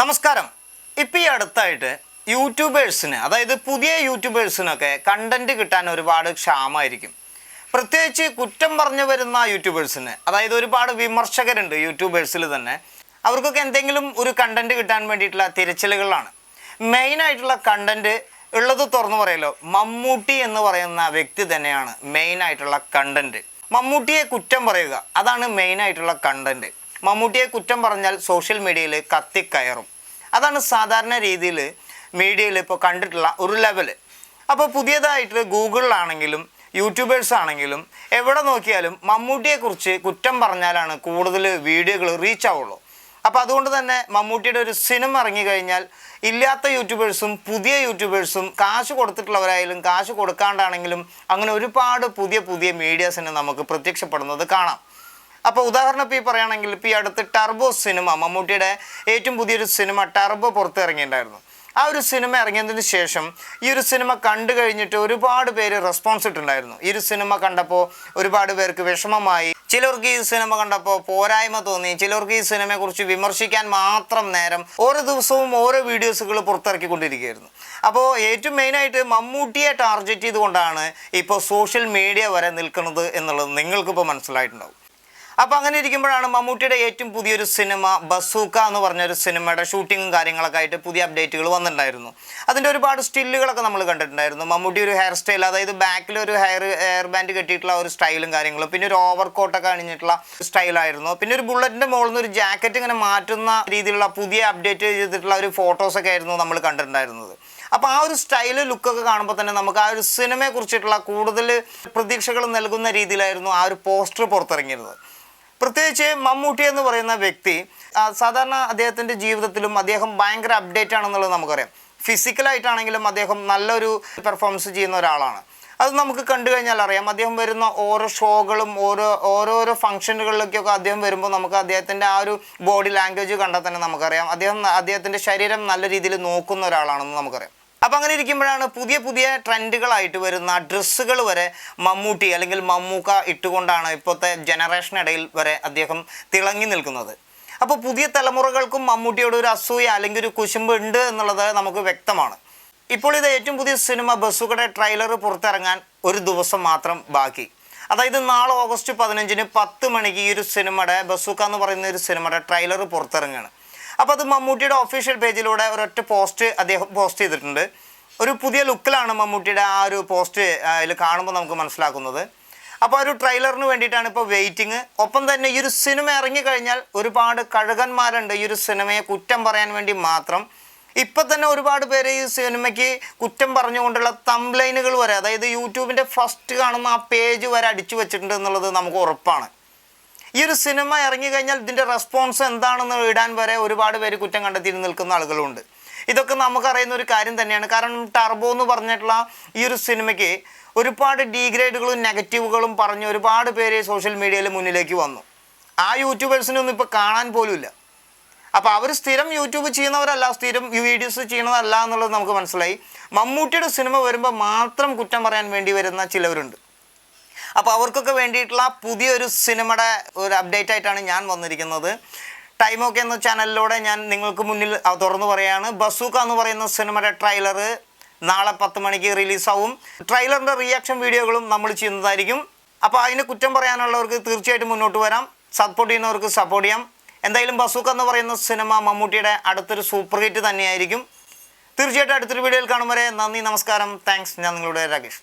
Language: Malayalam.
നമസ്കാരം. ഇപ്പം ഈ അടുത്തായിട്ട് യൂട്യൂബേഴ്സിന് അതായത് പുതിയ യൂട്യൂബേഴ്സിനൊക്കെ കണ്ടന്റ് കിട്ടാൻ ഒരുപാട് ക്ഷാമമായിരിക്കും പ്രത്യേകിച്ച് കുറ്റം പറഞ്ഞു വരുന്ന യൂട്യൂബേഴ്സിന് അതായത് ഒരുപാട് വിമർശകരുണ്ട് യൂട്യൂബേഴ്സിൽ തന്നെ അവർക്കൊക്കെ എന്തെങ്കിലും ഒരു കണ്ടന്റ് കിട്ടാൻ വേണ്ടിയിട്ടുള്ള തിരച്ചിലുകളാണ് മെയിനായിട്ടുള്ള കണ്ടന്റ് ഉള്ളത് തുറന്നു പറയല്ലോ മമ്മൂട്ടി എന്ന് പറയുന്ന വ്യക്തി തന്നെയാണ് മെയിനായിട്ടുള്ള കണ്ടന്റ് മമ്മൂട്ടിയെ കുറ്റം പറയുക അതാണ് മെയിനായിട്ടുള്ള കണ്ടന്റ് മമ്മൂട്ടിയെ കുറ്റം പറഞ്ഞാൽ സോഷ്യൽ മീഡിയയിൽ കത്തിക്കയറും. അതാണ് സാധാരണ രീതിയിൽ മീഡിയയിൽ ഇപ്പോൾ കണ്ടിട്ടുള്ള ഒരു ലെവൽ അപ്പോൾ പുതിയതായിട്ട് ഗൂഗിളിലാണെങ്കിലും യൂട്യൂബേഴ്സ് ആണെങ്കിലും എവിടെ നോക്കിയാലും മമ്മൂട്ടിയെക്കുറിച്ച് കുറ്റം പറഞ്ഞാലാണ് കൂടുതൽ വീഡിയോകൾ റീച്ച് ആവുള്ളൂ. അപ്പോൾ അതുകൊണ്ട് തന്നെ മമ്മൂട്ടിയുടെ ഒരു സിനിമ ഇറങ്ങി കഴിഞ്ഞാൽ ഇല്ലാത്ത യൂട്യൂബേഴ്സും പുതിയ യൂട്യൂബേഴ്സും കാശ് കൊടുത്തിട്ടുള്ളവരായാലും കാശ് കൊടുക്കാണ്ടാണെങ്കിലും അങ്ങനെ ഒരുപാട് പുതിയ പുതിയ മീഡിയാസിന് നമുക്ക് പ്രത്യക്ഷപ്പെടുന്നത് കാണാം. അപ്പോൾ ഉദാഹരണം ഇപ്പോൾ ഈ പറയുകയാണെങ്കിൽ ഇപ്പോൾ ഈ അടുത്ത് ടർബോ സിനിമ മമ്മൂട്ടിയുടെ ഏറ്റവും പുതിയൊരു സിനിമ ടർബോ പുറത്തിറങ്ങിയിട്ടുണ്ടായിരുന്നു. ആ ഒരു സിനിമ ഇറങ്ങിയതിന് ശേഷം ഈ ഒരു സിനിമ കണ്ടു കഴിഞ്ഞിട്ട് ഒരുപാട് പേര് റെസ്പോൺസ് ഇട്ടുണ്ടായിരുന്നു ഈ ഒരു സിനിമ കണ്ടപ്പോൾ ഒരുപാട് പേർക്ക് വിഷമമായി. ചിലർക്ക് ഈ സിനിമ കണ്ടപ്പോൾ പോരായ്മ തോന്നി. ചിലർക്ക് ഈ സിനിമയെക്കുറിച്ച് വിമർശിക്കാൻ മാത്രം നേരം ഓരോ ദിവസവും ഓരോ വീഡിയോസുകൾ പുറത്തിറക്കിക്കൊണ്ടിരിക്കുകയായിരുന്നു. അപ്പോൾ ഏറ്റവും മെയിനായിട്ട് മമ്മൂട്ടിയെ ടാർഗറ്റ് ചെയ്തുകൊണ്ടാണ് ഇപ്പോൾ സോഷ്യൽ മീഡിയ വരെ നിൽക്കുന്നത് എന്നുള്ളത് നിങ്ങൾക്കിപ്പോൾ മനസ്സിലായിട്ടുണ്ടാവും. അപ്പോൾ അങ്ങനെ ഇരിക്കുമ്പോഴാണ് മമ്മൂട്ടിയുടെ ഏറ്റവും പുതിയൊരു സിനിമ ബസൂക്ക എന്ന് പറഞ്ഞ ഒരു സിനിമയുടെ ഷൂട്ടിങ്ങും കാര്യങ്ങളൊക്കെ ആയിട്ട് പുതിയ അപ്ഡേറ്റുകൾ വന്നിട്ടുണ്ടായിരുന്നു. അതിന്റെ ഒരുപാട് സ്റ്റില്ലുകളൊക്കെ നമ്മൾ കണ്ടിട്ടുണ്ടായിരുന്നു. മമ്മൂട്ടി ഒരു ഹെയർ സ്റ്റൈൽ അതായത് ബാക്കിൽ ഒരു ഹെയർ ഹെയർ ബാൻഡ് കെട്ടിയിട്ടുള്ള ഒരു സ്റ്റൈലും കാര്യങ്ങളും പിന്നെ ഒരു ഓവർ കോട്ടൊക്കെ അണിഞ്ഞിട്ടുള്ള സ്റ്റൈലായിരുന്നു പിന്നെ ഒരു ബുള്ളറ്റിന്റെ മുകളിൽ നിന്ന് ഒരു ജാക്കറ്റ് ഇങ്ങനെ മാറ്റുന്ന രീതിയിലുള്ള പുതിയ അപ്ഡേറ്റ് ചെയ്തിട്ടുള്ള ഒരു ഫോട്ടോസൊക്കെ ആയിരുന്നു നമ്മൾ കണ്ടിട്ടുണ്ടായിരുന്നത്. അപ്പോൾ ആ ഒരു സ്റ്റൈൽ ലുക്കൊക്കെ കാണുമ്പോൾ തന്നെ നമുക്ക് ആ ഒരു സിനിമയെ കുറിച്ചിട്ടുള്ള കൂടുതൽ പ്രതീക്ഷകൾ നൽകുന്ന രീതിയിലായിരുന്നു ആ ഒരു പോസ്റ്റർ പുറത്തിറങ്ങിയിരുന്നത്. പ്രത്യേകിച്ച് മമ്മൂട്ടി എന്ന് പറയുന്ന വ്യക്തി സാധാരണ അദ്ദേഹത്തിന്റെ ജീവിതത്തിലും അദ്ദേഹം ഭയങ്കര അപ്ഡേറ്റ് ആണെന്നുള്ളത് നമുക്കറിയാം. ഫിസിക്കലായിട്ടാണെങ്കിലും അദ്ദേഹം നല്ലൊരു പെർഫോമൻസ് ചെയ്യുന്ന ഒരാളാണ്. അത് നമുക്ക് കണ്ടു കഴിഞ്ഞാൽ അറിയാം. അദ്ദേഹം വരുന്ന ഓരോ ഷോകളും ഓരോ ഓരോരോ ഫംഗ്ഷനുകളിലേക്കൊക്കെ അദ്ദേഹം വരുമ്പോൾ നമുക്ക് അദ്ദേഹത്തിന്റെ ആ ഒരു ബോഡി ലാംഗ്വേജ് കണ്ടാൽ തന്നെ നമുക്കറിയാം. അദ്ദേഹം അദ്ദേഹത്തിന്റെ ശരീരം നല്ല രീതിയിൽ നോക്കുന്ന ഒരാളാണെന്ന് നമുക്കറിയാം. അപ്പം അങ്ങനെ ഇരിക്കുമ്പോഴാണ് പുതിയ പുതിയ ട്രെൻഡുകളായിട്ട് വരുന്ന ഡ്രസ്സുകൾ വരെ മമ്മൂട്ടി അല്ലെങ്കിൽ മമ്മൂക്ക ഇട്ടുകൊണ്ടാണ് ഇപ്പോഴത്തെ ജനറേഷനിടയിൽ വരെ അദ്ദേഹം തിളങ്ങി നിൽക്കുന്നത്. അപ്പോൾ പുതിയ തലമുറകൾക്കും മമ്മൂട്ടിയോട് ഒരു അസൂയ അല്ലെങ്കിൽ ഒരു കുശുമ്പ് ഉണ്ട് എന്നുള്ളത് നമുക്ക് വ്യക്തമാണ്. ഇപ്പോൾ ഇത് ഏറ്റവും പുതിയ സിനിമ ബസ്സുകളുടെ ട്രെയിലർ പുറത്തിറങ്ങാൻ ഒരു ദിവസം മാത്രം ബാക്കി. അതായത് നാളെ ഓഗസ്റ്റ് പതിനഞ്ചിന് പത്ത് മണിക്ക് ഈ ഒരു സിനിമയുടെ ബസ്സുക്ക എന്ന് പറയുന്ന ഒരു സിനിമയുടെ ട്രെയിലർ പുറത്തിറങ്ങുകയാണ്. അപ്പോൾ അത് മമ്മൂട്ടിയുടെ ഒഫീഷ്യൽ പേജിലൂടെ ഒരൊറ്റ പോസ്റ്റ് അദ്ദേഹം പോസ്റ്റ് ചെയ്തിട്ടുണ്ട്. ഒരു പുതിയ ലുക്കിലാണ് മമ്മൂട്ടിയുടെ ആ ഒരു പോസ്റ്റ് അതിൽ കാണുമ്പോൾ നമുക്ക് മനസ്സിലാക്കുന്നത്. അപ്പോൾ ഒരു ട്രെയിലറിന് വേണ്ടിയിട്ടാണ് ഇപ്പോൾ വെയിറ്റിംഗ് ഒപ്പം തന്നെ ഈ ഒരു സിനിമ ഇറങ്ങിക്കഴിഞ്ഞാൽ ഒരുപാട് കഴുകന്മാരുണ്ട് ഈ ഒരു സിനിമയെ കുറ്റം പറയാൻ വേണ്ടി മാത്രം. ഇപ്പം തന്നെ ഒരുപാട് പേര് ഈ സിനിമയ്ക്ക് കുറ്റം പറഞ്ഞുകൊണ്ടുള്ള തംലൈനുകൾ വരെ അതായത് യൂട്യൂബിന്റെ ഫസ്റ്റ് കാണുന്ന ആ പേജ് വരെ അടിച്ചു വെച്ചിട്ടുണ്ട് എന്നുള്ളത് നമുക്ക് ഉറപ്പാണ്. ഈ ഒരു സിനിമ ഇറങ്ങിക്കഴിഞ്ഞാൽ ഇതിന്റെ റെസ്പോൺസ് എന്താണെന്ന് ഇടാൻ വരെ ഒരുപാട് പേര് കുറ്റം കണ്ടെത്തി നിൽക്കുന്ന ആളുകളുണ്ട്. ഇതൊക്കെ നമുക്കറിയുന്ന ഒരു കാര്യം തന്നെയാണ്. കാരണം ടർബോ എന്ന് പറഞ്ഞിട്ടുള്ള ഈ ഒരു സിനിമയ്ക്ക് ഒരുപാട് ഡീഗ്രേഡുകളും നെഗറ്റീവുകളും പറഞ്ഞ് ഒരുപാട് പേര് സോഷ്യൽ മീഡിയയിൽ മുന്നിലേക്ക് വന്നു. ആ യൂട്യൂബേഴ്സിനൊന്നും ഇപ്പോൾ കാണാൻ പോലുമില്ല. അപ്പോൾ അവർ സ്ഥിരം യൂട്യൂബ് ചെയ്യുന്നവരല്ല സ്ഥിരം വീഡിയോസ് ചെയ്യുന്നതല്ല എന്നുള്ളത് നമുക്ക് മനസ്സിലായി. മമ്മൂട്ടിയുടെ സിനിമ വരുമ്പോൾ മാത്രം കുറ്റം പറയാൻ വേണ്ടി വരുന്ന ചിലവരുണ്ട്. അപ്പോൾ അവർക്കൊക്കെ വേണ്ടിയിട്ടുള്ള പുതിയൊരു സിനിമയുടെ ഒരു അപ്ഡേറ്റ് ആയിട്ടാണ് ഞാൻ വന്നിരിക്കുന്നത്. ടൈമൊക്കെ എന്ന ചാനലിലൂടെ ഞാൻ നിങ്ങൾക്ക് മുന്നിൽ തുറന്നു പറയാണ്. ബസൂക്ക എന്ന് പറയുന്ന സിനിമയുടെ ട്രെയിലർ നാളെ പത്ത് മണിക്ക് റിലീസാവും ട്രെയിലറിന്റെ റിയാക്ഷൻ വീഡിയോകളും നമ്മൾ ചെയ്യുന്നതായിരിക്കും. അപ്പോൾ അതിന് കുറ്റം പറയാനുള്ളവർക്ക് തീർച്ചയായിട്ടും മുന്നോട്ട് വരാം. സപ്പോർട്ട് ചെയ്യുന്നവർക്ക് സപ്പോർട്ട് ചെയ്യാം. എന്തായാലും ബസൂക്ക എന്ന് പറയുന്ന സിനിമ മമ്മൂട്ടിയുടെ അടുത്തൊരു സൂപ്പർ ഹിറ്റ് തന്നെയായിരിക്കും. തീർച്ചയായിട്ടും അടുത്തൊരു വീഡിയോയിൽ കാണും വരെ. നന്ദി നമസ്കാരം. താങ്ക്സ് ഞാൻ നിങ്ങളുടെ രാകേഷ്.